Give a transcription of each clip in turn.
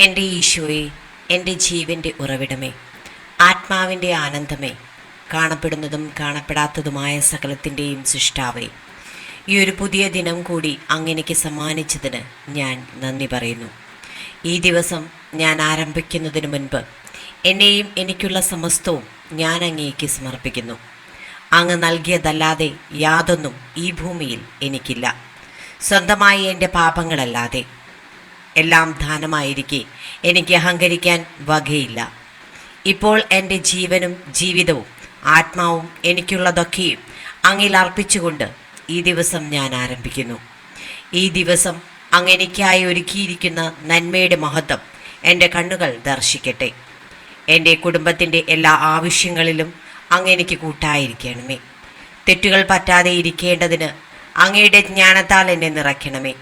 എന്റെ ഈശോയെ എന്റെ ജീവന്റെ ഉറവിടമേ ആത്മാവിന്റെ ആനന്ദമേ കാണപ്പെടുന്നതും കാണപ്പെടാത്തതുമായ സകലത്തിന്റെയും സൃഷ്ടാവേ. ഈ ഒരു പുതിയ ദിനം കൂടി അങ്ങനെക്ക് സമ്മാനിച്ചതിന് ഞാൻ നന്ദി പറയുന്നു. ഈ ദിവസം ഞാൻ ആരംഭിക്കുന്നതിന് മുൻപ് എന്നെയും എനിക്കുള്ള സമസ്തവും ഞാൻ അങ്ങേക്ക് സമർപ്പിക്കുന്നു. അങ്ങ് നൽകിയതല്ലാതെ യാതൊന്നും ഈ ഭൂമിയിൽ എനിക്കില്ല. സ്വന്തമായി എന്റെ പാപങ്ങളല്ലാതെ എല്ലാം ദാനമായിരിക്കെ. എനിക്ക് അഹങ്കരിക്കാൻ വകയില്ല. ഇപ്പോൾ എന്റെ ജീവനും ജീവിതവും ആത്മാവും എനിക്കുള്ളതൊക്കെയും അങ്ങിൽ അർപ്പിച്ചുകൊണ്ട് ഈ ദിവസം ഞാൻ ആരംഭിക്കുന്നു. ഈ ദിവസം അങ്ങ് എനിക്കായി ഒരുക്കിയിരിക്കുന്ന നന്മയുടെ മഹത്വം എന്റെ കണ്ണുകൾ ദർശിക്കട്ടെ. എന്റെ കുടുംബത്തിന്റെ എല്ലാ ആവശ്യങ്ങളിലും അങ്ങ് എനിക്ക് കൂട്ടായിരിക്കണമേ. തെറ്റുകൾ പറ്റാതെ ഇരിക്കേണ്ടതിന് അങ്ങയുടെ ജ്ഞാനത്താൽ എന്നെ നിറയ്ക്കണമേ.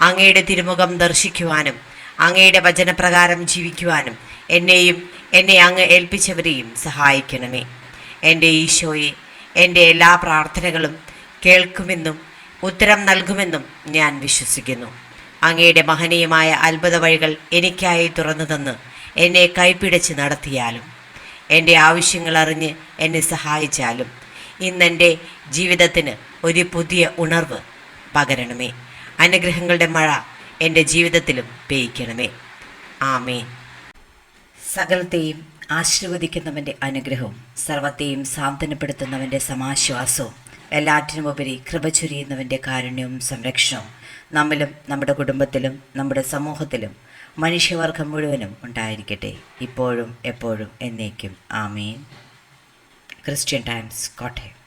അങ്ങയുടെ തിരുമുഖം ദർശിക്കുവാനും അങ്ങയുടെ വചനപ്രകാരം ജീവിക്കുവാനും എന്നെയും എന്നെ അങ്ങ് ഏൽപ്പിച്ചവരെയും സഹായിക്കണമേ. എന്റെ ഈശോയെ എന്റെ എല്ലാ പ്രാർത്ഥനകളും കേൾക്കുമെന്നും ഉത്തരം നൽകുമെന്നും ഞാൻ വിശ്വസിക്കുന്നു. അങ്ങയുടെ മഹനീയമായ അത്ഭുത വഴികൾ എനിക്കായി തുറന്നു തന്ന് എന്നെ കൈപ്പിടിച്ച് നടത്തിയാലും എന്റെ ആവശ്യങ്ങൾ അറിഞ്ഞ് എന്നെ സഹായിച്ചാലും ഇന്നെന്റെ ജീവിതത്തിന് ഒരു പുതിയ ഉണർവ് പകരണമേ. അനുഗ്രഹങ്ങളുടെ മഴ എന്റെ ജീവിതത്തിലും പെയ്ക്കണമേ ആമേ സകലത്തെയും ആശീർവദിക്കുന്നവന്റെ അനുഗ്രഹവും സർവത്തെയും സാന്ത്വനപ്പെടുത്തുന്നവന്റെ സമാശ്വാസവും എല്ലാറ്റിനുമുപരി കൃപ ചൊരിയുന്നവന്റെ കാരുണ്യവും സംരക്ഷണവും നമ്മിലും നമ്മുടെ കുടുംബത്തിലും നമ്മുടെ സമൂഹത്തിലും മനുഷ്യവർഗം മുഴുവനും ഉണ്ടായിരിക്കട്ടെ. ഇപ്പോഴും എപ്പോഴും എന്നേക്കും. ആമേൻ. Christian Times Kottayam.